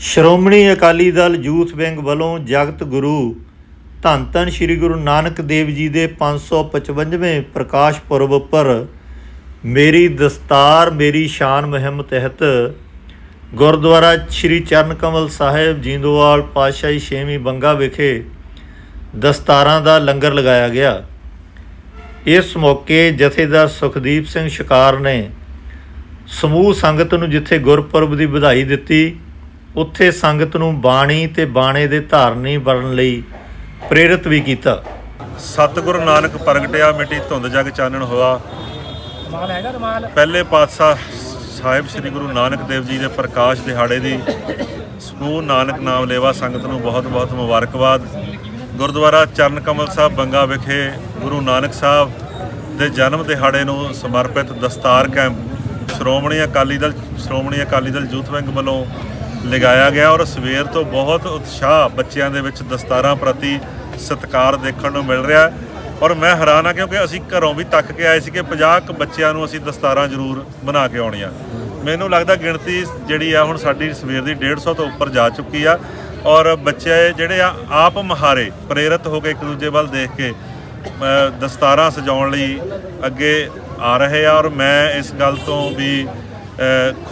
Shiromani Akali Dal youth wing ਵੱਲੋਂ ਜਗਤ ਗੁਰੂ ਧੰਨ ਧੰਨ ਸ੍ਰੀ ਗੁਰੂ ਨਾਨਕ ਦੇਵ ਜੀ ਦੇ 555ਵੇਂ ਪ੍ਰਕਾਸ਼ ਪੁਰਬ ਉੱਪਰ ਮੇਰੀ ਦਸਤਾਰ, ਮੇਰੀ ਸ਼ਾਨ ਮੁਹਿੰਮ ਤਹਿਤ ਗੁਰਦੁਆਰਾ ਸ੍ਰੀ ਚਰਨ ਕਮਲ ਸਾਹਿਬ, ਜਿੰਦੋਵਾਲ ਪਾਸ਼ਾਹੀ 6ਵੀਂ ਬੰਗਾ ਵਿਖੇ ਦਸਤਾਰਾਂ ਦਾ ਲੰਗਰ ਲਗਾਇਆ ਗਿਆ। ਇਸ ਮੌਕੇ ਜਥੇਦਾਰ ਸੁਖਦੀਪ ਸਿੰਘ ਸ਼ਿਕਾਰ ਨੇ ਸਮੂਹ ਸੰਗਤ ਨੂੰ ਜਿੱਥੇ ਗੁਰਪੁਰਬ ਦੀ ਵਧਾਈ ਦਿੱਤੀ ਉੱਥੇ ਸੰਗਤ ਨੂੰ ਬਾਣੀ ਤੇ ਬਾਣੇ ਦੇ ਧਾਰਨੀ ਬਣਨ ਲਈ ਪ੍ਰੇਰਿਤ ਵੀ ਕੀਤਾ। ਸਤਿਗੁਰੂ ਨਾਨਕ ਪ੍ਰਗਟਿਆ ਮਿੱਟੀ ਧੁੰਦ ਜਗ ਚਾਨਣ ਹੋਆ। ਰਮਾਲ ਹੈਗਾ ਰਮਾਲ? ਪਹਿਲੇ ਪਾਤਸ਼ਾਹ ਸਾਹਿਬ ਸ੍ਰੀ ਗੁਰੂ ਨਾਨਕ ਦੇਵ ਜੀ ਦੇ ਪ੍ਰਕਾਸ਼ ਦਿਹਾੜੇ ਦੀ ਸਮੂਹ ਨਾਨਕ ਨਾਮ ਲੇਵਾ ਸੰਗਤ ਨੂੰ ਬਹੁਤ-ਬਹੁਤ ਮੁਬਾਰਕਬਾਦ। ਗੁਰਦੁਆਰਾ ਚਰਨ ਕਮਲ ਸਾਹਿਬ ਬੰਗਾ ਵਿਖੇ ਗੁਰੂ ਨਾਨਕ ਸਾਹਿਬ ਦੇ ਜਨਮ ਦਿਹਾੜੇ ਨੂੰ ਸਮਰਪਿਤ ਦਸਤਾਰ camp Shiromani Akali Dal, Shiromani Akali Dal youth wing ਵੱਲੋਂ ਲਗਾਇਆ ਗਿਆ ਔਰ ਸਵੇਰ ਤੋਂ ਬਹੁਤ ਉਤਸ਼ਾਹ ਬੱਚਿਆਂ ਦੇ ਵਿੱਚ ਦਸਤਾਰਾਂ ਪ੍ਰਤੀ ਸਤਿਕਾਰ ਦੇਖਣ ਨੂੰ ਮਿਲ ਰਿਹਾ ਔਰ ਮੈਂ ਹੈਰਾਨ ਆ ਕਿਉਂਕਿ ਅਸੀਂ ਘਰੋਂ ਵੀ ਤੱਕ ਕੇ ਆਏ ਸੀ ਕਿ 50 ਕੁ ਬੱਚਿਆਂ ਨੂੰ ਅਸੀਂ ਦਸਤਾਰਾਂ ਜ਼ਰੂਰ ਬਣਾ ਕੇ ਆਉਣੀਆਂ। ਮੈਨੂੰ ਲੱਗਦਾ ਗਿਣਤੀ ਜਿਹੜੀ ਆ ਹੁਣ ਸਾਡੀ ਸਵੇਰ ਦੀ 150 ਤੋਂ ਉੱਪਰ ਜਾ ਚੁੱਕੀ ਆ ਔਰ ਬੱਚੇ ਜਿਹੜੇ ਆ ਆਪ ਮਹਾਰੇ ਪ੍ਰੇਰਿਤ ਹੋ ਕੇ ਇੱਕ ਦੂਜੇ ਵੱਲ ਦੇਖ ਕੇ ਦਸਤਾਰਾਂ ਸਜਾਉਣ ਲਈ ਅੱਗੇ ਆ ਰਹੇ ਆ ਔਰ ਮੈਂ ਇਸ ਗੱਲ ਤੋਂ ਵੀ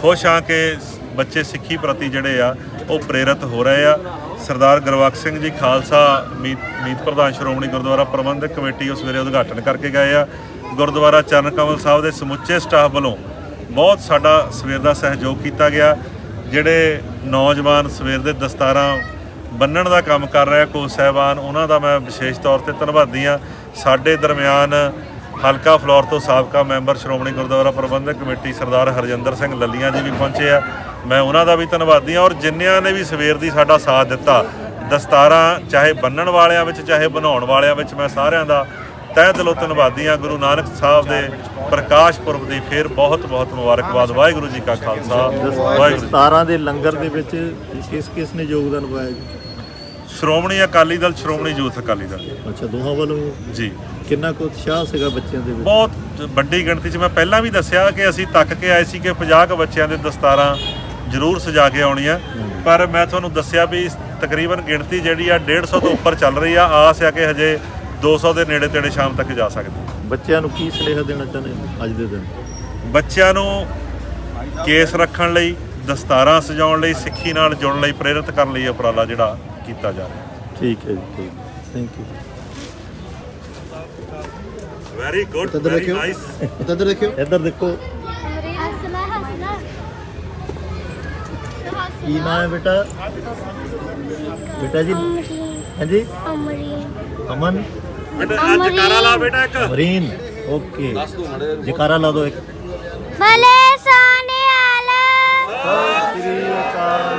ਖੁਸ਼ ਹਾਂ ਕਿ ਬੱਚੇ ਸਿੱਖੀ ਪ੍ਰਤੀ ਜਿਹੜੇ ਆ, ਉਹ ਪ੍ਰੇਰਿਤ ਹੋ ਰਹੇ ਆ। ਸਰਦਾਰ ਗੁਰਬਖਸ਼ ਸਿੰਘ ਜੀ ਖਾਲਸਾ ਮੀਤ ਮੀਤ ਪ੍ਰਧਾਨ ਸ਼੍ਰੋਮਣੀ ਗੁਰਦੁਆਰਾ ਪ੍ਰਬੰਧਕ ਕਮੇਟੀ ਉਸ ਵੇਲੇ ਉਦਘਾਟਨ ਕਰਕੇ ਗਏ ਆ। ਗੁਰਦੁਆਰਾ ਚਰਨ ਕਮਲ ਸਾਹਿਬ ਦੇ ਸਮੁੱਚੇ ਸਟਾਫ ਵੱਲੋਂ ਬਹੁਤ ਸਾਡਾ ਸਵੇਰ ਦਾ ਸਹਿਯੋਗ ਕੀਤਾ ਗਿਆ। ਜਿਹੜੇ ਨੌਜਵਾਨ ਸਵੇਰ ਦੇ ਦਸਤਾਰਾਂ ਬੰਨਣ ਦਾ ਕੰਮ ਕਰ ਰਿਹਾ ਕੋ ਸਹਿਬਾਨ, ਉਹਨਾਂ ਦਾ ਮੈਂ ਵਿਸ਼ੇਸ਼ ਤੌਰ ਤੇ ਧੰਨਵਾਦੀ ਆ ਸਾਡੇ ਦਰਮਿਆਨ ਹਲਕਾ ਫਲੋਰ ਤੋਂ ਸਾਬਕਾ ਮੈਂਬਰ ਸ਼੍ਰੋਮਣੀ ਗੁਰਦੁਆਰਾ ਪ੍ਰਬੰਧਕ ਕਮੇਟੀ ਸਰਦਾਰ ਹਰਜਿੰਦਰ ਸਿੰਘ ਲੱਲੀਆਂ ਜੀ ਵੀ ਪਹੁੰਚੇ ਆ। ਮੈਂ ਉਹਨਾਂ ਦਾ ਵੀ ਧੰਨਵਾਦੀ ਆ ਔਰ ਜਿੰਨਿਆਂ ਨੇ ਵੀ ਸਵੇਰ ਦੀ ਸਾਡਾ ਸਾਥ ਦਿੱਤਾ, ਦਸਤਾਰਾਂ ਚਾਹੇ ਬੰਨਣ ਵਾਲਿਆਂ ਵਿੱਚ, ਚਾਹੇ ਬਣਾਉਣ ਵਾਲਿਆਂ ਵਿੱਚ ਮੈਂ ਸਾਰਿਆਂ ਦਾ ਤਹਿ ਦਿਲੋਂ ਧੰਨਵਾਦੀ ਆ ਗੁਰੂ ਨਾਨਕ ਸਾਹਿਬ ਦੇ ਪ੍ਰਕਾਸ਼ ਪੁਰਬ ਦੀ ਫੇਰ ਬਹੁਤ ਬਹੁਤ ਮੁਬਾਰਕਬਾਦ। ਵਾਹਿਗੁਰੂ ਜੀ ਕਾ ਖਾਲਸਾ। ਵਾਹਿਗੁਰੂ ਦਸਤਾਰਾਂ ਦੇ ਲੰਗਰ ਦੇ ਵਿੱਚ ਕਿਸ ਕਿਸ ਨੇ ਯੋਗਦਾਨ ਪਾਇਆ ਜੀ? ਸ਼੍ਰੋਮਣੀ ਅਕਾਲੀ ਦਲ ਸ਼੍ਰੋਮਣੀ ਯੂਥ ਅਕਾਲੀ ਦਲ। ਅੱਛਾ ਦੋਹਾਂ ਵੱਲੋਂ? ਜੀ। ਕਿੰਨਾ ਕੁ ਉਤਸ਼ਾਹ ਸੀਗਾ ਬੱਚਿਆਂ ਦੇ ਵਿੱਚ? ਬਹੁਤ ਵੱਡੀ ਗਿਣਤੀ 'ਚ ਮੈਂ ਪਹਿਲਾਂ ਵੀ ਦੱਸਿਆ ਕਿ ਅਸੀਂ ਤੱਕ ਕੇ ਆਏ ਸੀ ਕਿ 50 ਕੁ ਬੱਚਿਆਂ ਦੇ ਦਸਤਾਰਾਂ ਜ਼ਰੂਰ ਸਜਾ ਕੇ ਆਉਣੀਆਂ। ਪਰ ਮੈਂ ਤੁਹਾਨੂੰ ਦੱਸਿਆ ਵੀ ਤਕਰੀਬਨ ਗਿਣਤੀ ਜਿਹੜੀ ਆ 150 ਤੋਂ ਉੱਪਰ ਚੱਲ ਰਹੀ ਆ। ਆਸ ਆ ਕਿ ਹਜੇ 200 ਦੇ ਨੇੜੇ ਤੇੜੇ ਸ਼ਾਮ ਤੱਕ ਜਾ ਸਕਦੀ। ਬੱਚਿਆਂ ਨੂੰ ਕੀ ਸੁਨੇਹਾ ਦੇਣਾ ਚਾਹੁੰਦੇ ਹੋ ਅੱਜ ਦੇ ਦਿਨ? ਬੱਚਿਆਂ ਨੂੰ ਕੇਸ ਰੱਖਣ ਲਈ ਦਸਤਾਰਾਂ ਸਜਾਉਣ ਲਈ ਸਿੱਖੀ ਨਾਲ ਜੁੜਨ ਲਈ ਪ੍ਰੇਰਿਤ ਕਰਨ ਲਈ ਇਹ ਉਪਰਾਲਾ ਜਿਹੜਾ ਕੀਤਾ ਜਾ ਰਿਹਾ। ਠੀਕ ਹੈ ਜੀ ਠੀਕ ਥੈਂਕ ਯੂ ਵੈਰੀ ਗੁੱਡ ਇੱਧਰ ਵੈਰੀ ਦੇਖਿਓ। ਨਾਈਸ ਇੱਧਰ ਦੇਖਿਓ। ਇੱਧਰ ਦੇਖੋ। ਹੱਸਣਾ ਹੱਸਣਾ ਕੀ ਨਾਮ ਹੈ ਬੇਟਾ? ਬੇਟਾ ਜੀ? ਹਾਂਜੀ? ਅਮਰੀਨ ਅਮਨ। ਬੇਟਾ ਅੱਜ ਕਾਰਾ ਲਾ ਬੇਟਾ ਇੱਕ। Marine okay. ਜਕਾਰਾ ਲਾ ਦਿਓ ਇੱਕ। ਭਲੇ ਸਾਨੇ ਆਲਾ ਸ੍ਰੀ ਅਕਾਲ।